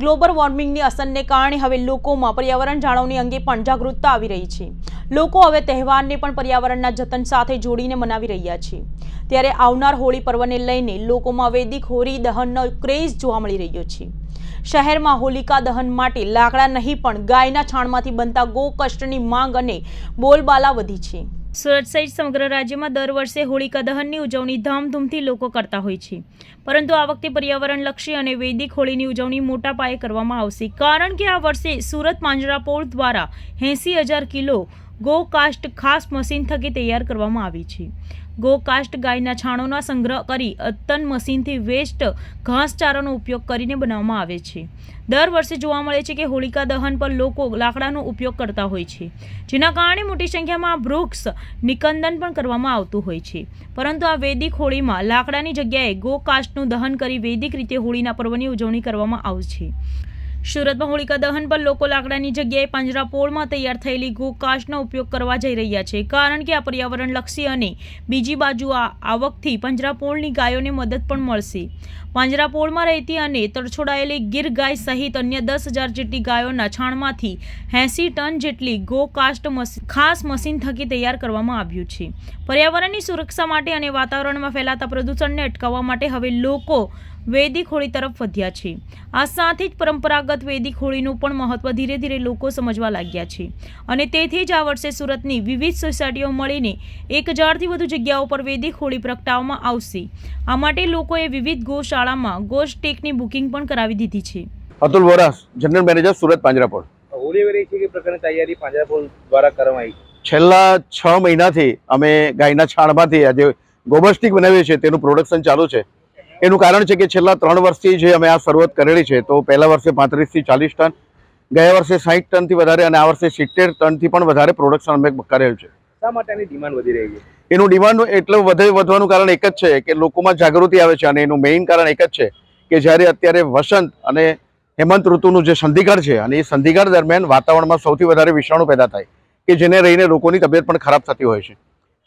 Global વોર્મિંગની અસરને કારણે હવે લોકોમાં પર્યાવરણ જાળવણી અંગે પણ જાગૃતતા આવી રહી છે. લોકો હવે તહેવારને પણ પર્યાવરણના જતન સાથે જોડીને મનાવી રહ્યા છે. ત્યારે આવનાર હોળી પર્વને લઈને લોકોમાં વૈદિક હોળી દહનનો ક્રેઝ જોવા મળી રહ્યો છે. શહેરમાં હોલિકા દહન માટે લાકડા નહીં પણ ગાયના છાણમાંથી બનતા ગોકષ્ટની માંગ અને બોલબાલા વધી છે. સુરત સહિત સમગ્ર રાજ્યમાં દર વર્ષે હોળિકા દહનની ઉજવણી ધામધૂમથી લોકો કરતા હોય છે. પરંતુ આ વખતે પર્યાવરણલક્ષી અને વૈદિક હોળીની ઉજવણી મોટા પાયે કરવામાં આવશે. કારણ કે આ વર્ષે સુરત માંજરાપોળ દ્વારા એંસી હજાર કિલો ગોકાસ્ટ ખાસ મશીન થકી તૈયાર કરવામાં આવી છે. ગોકાસ્ટ ગાયના છાણોના સંગ્રહ કરી અત્તન મશીનથી વેસ્ટ ઘાસચારાનો ઉપયોગ કરીને બનાવવામાં આવે છે. દર વર્ષે જોવા મળે છે કે હોલિકા દહન પર લોકો લાકડાનો ઉપયોગ કરતા હોય છે, જેના કારણે મોટી સંખ્યામાં વૃક્ષ નિકંદન પણ કરવામાં આવતું હોય છે. પરંતુ આ વૈદિક હોળીમાં લાકડાની જગ્યાએ ગોકાસ્ટનું દહન કરી વૈદિક રીતે હોળીના પર્વની ઉજવણી કરવામાં આવશે. સુરતમાં હોલિકા દહન પર લોકો લાકડાની જગ્યાએ પાંજરાપોળમાં તૈયાર થયેલી ગોકાસ્ટનો ઉપયોગ કરવા જઈ રહ્યા છે. કારણ કે આ પર્યાવરણલક્ષી અને બીજી બાજુ આ આવકથી પાંજરાપોળની ગાયોને મદદ પણ મળશે. પાંજરાપોળમાં રહેતી અને તરછોડાયેલી ગીર ગાય સહિત અન્ય દસ હજાર જેટલી ગાયોના છાણમાંથી એંસી ટન જેટલી ગોકાસ્ટ ખાસ મશીન થકી તૈયાર કરવામાં આવ્યું છે. પર્યાવરણની સુરક્ષા માટે અને વાતાવરણમાં ફેલાતા પ્રદૂષણને અટકાવવા માટે હવે લોકો વૈદિક હોળી તરફ વધ્યા છે. આ સાથે જ પરંપરાગત વેદિક હોળીનું પણ મહત્વ ધીરે ધીરે લોકો સમજવા લાગ્યા છે. અને તેથી જ આ વર્ષે સુરતની વિવિધ સોસાયટીઓ મળીને એક હજારથી વધુ જગ્યાઓ પર વેદિક હોળી પ્રગટાવવામાં આવશે. આ માટે લોકોએ વિવિધ ગોશાળામાં ગોસ્ટેકની બુકિંગ પણ કરાવી દીધી છે. Atul Vora general manager Surat Panjrapole. Holi વેરી છે કે પ્રકારની તૈયારી પાંજરાપોળ દ્વારા કરવામાં આવી? છેલ્લા છ મહિનાથી અમે ગાયના છાણમાંથી આજે ગોબર સ્ટીક બનાવીએ છીએ તેનું પ્રોડક્શન ચાલુ છે. એનું કારણ છે કે છેલ્લા ત્રણ વર્ષથી જે અમે આ શરૂઆત કરેલી છે તો પહેલા વર્ષે પાંત્રીસથી ચાલીસ ટન ગયા વર્ષે સાહીઠ ટનથી વધારે અને આ વર્ષે સિત્તેર ટનથી પણ વધારે પ્રોડક્શન અમે કરેલ છે. શા માટે આની ડિમાન્ડ વધી રહી છે? એનું ડિમાન્ડ એટલું વધે વધવાનું કારણ એક જ છે કે લોકોમાં જાગૃતિ આવે છે અને એનું મેઇન કારણ એક જ છે કે જ્યારે અત્યારે વસંત અને હેમંત ઋતુનું જે સંધિગાર છે અને એ સંધિગાર દરમિયાન વાતાવરણમાં સૌથી વધારે વિષાણુ પેદા થાય કે જેને રહીને લોકોની તબિયત પણ ખરાબ થતી હોય છે.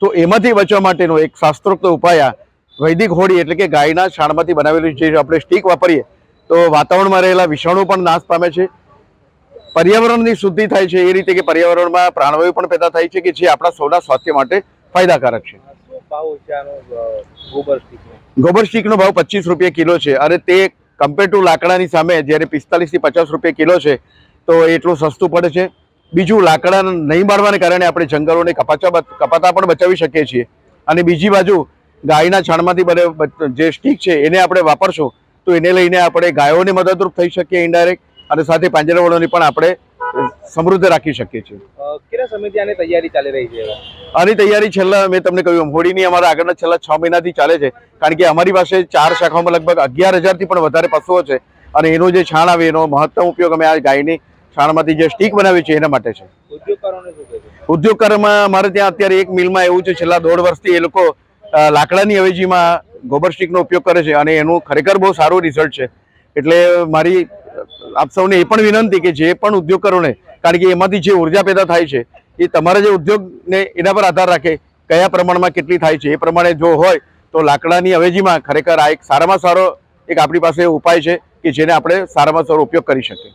તો એમાંથી બચવા માટેનો એક શાસ્ત્રોક્ત ઉપાય આ વૈદિક હોળી એટલે કે ગાયના છાણમાંથી બનાવેલી જે આપણે સ્ટીક વાપરીએ તો વાતાવરણમાં રહેલા વિષાણુ પણ નાશ પામે છે. પર્યાવરણની શુદ્ધિ થાય છે એ રીતે કે પર્યાવરણમાં પ્રાણવાયુ પણ પેદા થાય છે કે જે આપણા સૌના સ્વાસ્થ્ય માટે ફાયદાકારક છે. ગોબર સ્ટીકનો? ભાવ પચીસ રૂપિયા કિલો છે અને તે કમ્પેર ટુ લાકડાની સામે જ્યારે પિસ્તાલીસથી પચાસ રૂપિયા કિલો છે તો એટલું સસ્તું પડે છે. બીજું લાકડા નહીં બાળવાને કારણે આપણે જંગલોને કપાચા કપાતા પણ બચાવી શકીએ છીએ. અને બીજી બાજુ ગાયના છાણમાંથી બને જે સ્ટીક છે એને આપણે વાપરશું તો એને લઈને આપણે ગાયોને મદદરૂપ થઈ શકીએ ઇન્ડાયરેક્ટ અને સાથે પાંજરાવળોની પણ આપણે સમૃદ્ધ રાખી શકીએ છીએ. કેટલા સમયથી આની તૈયારી ચાલી રહી છે આની તૈયારી છેલ્લા મેં તમને કહ્યું હોળીની અમારા આગળના છેલ્લા છ મહિનાથી ચાલે છે કારણ કે અમારી પાસે ચાર શાખાઓમાં લગભગ અગિયાર હજારથી પણ વધારે પશુઓ છે અને એનું જે છાણ આવે એનો મહત્તમ ઉપયોગ અમે આ ગાયની છાણમાંથી જે સ્ટીક બનાવી છે એના માટે છે? ઉદ્યોગકારોમાં અમારે ત્યાં અત્યારે એક મિલમાં એવું છે છેલ્લા દોઢ વર્ષથી એ લોકો લાકડાની અવેજીમાં ગોબર સ્ટીકનો ઉપયોગ કરે છે અને એનું ખરેખર બહુ સારું રિઝલ્ટ છે. એટલે મારી, આપ સૌને એ પણ વિનંતી કે જે પણ ઉદ્યોગકારોને, કારણ કે એમાંથી જે ઊર્જા પેદા થાય છે, એ તમારા જે ઉદ્યોગને એના પર આધાર રાખે કયા પ્રમાણમાં કેટલી થાય છે, એ પ્રમાણે જો હોય તો લાકડાની અવેજીમાં ખરેખર આ એક સારામાં સારો એક આપણી પાસે ઉપાય છે કે જેને આપણે સારામાં સારો ઉપયોગ કરી શકીએ.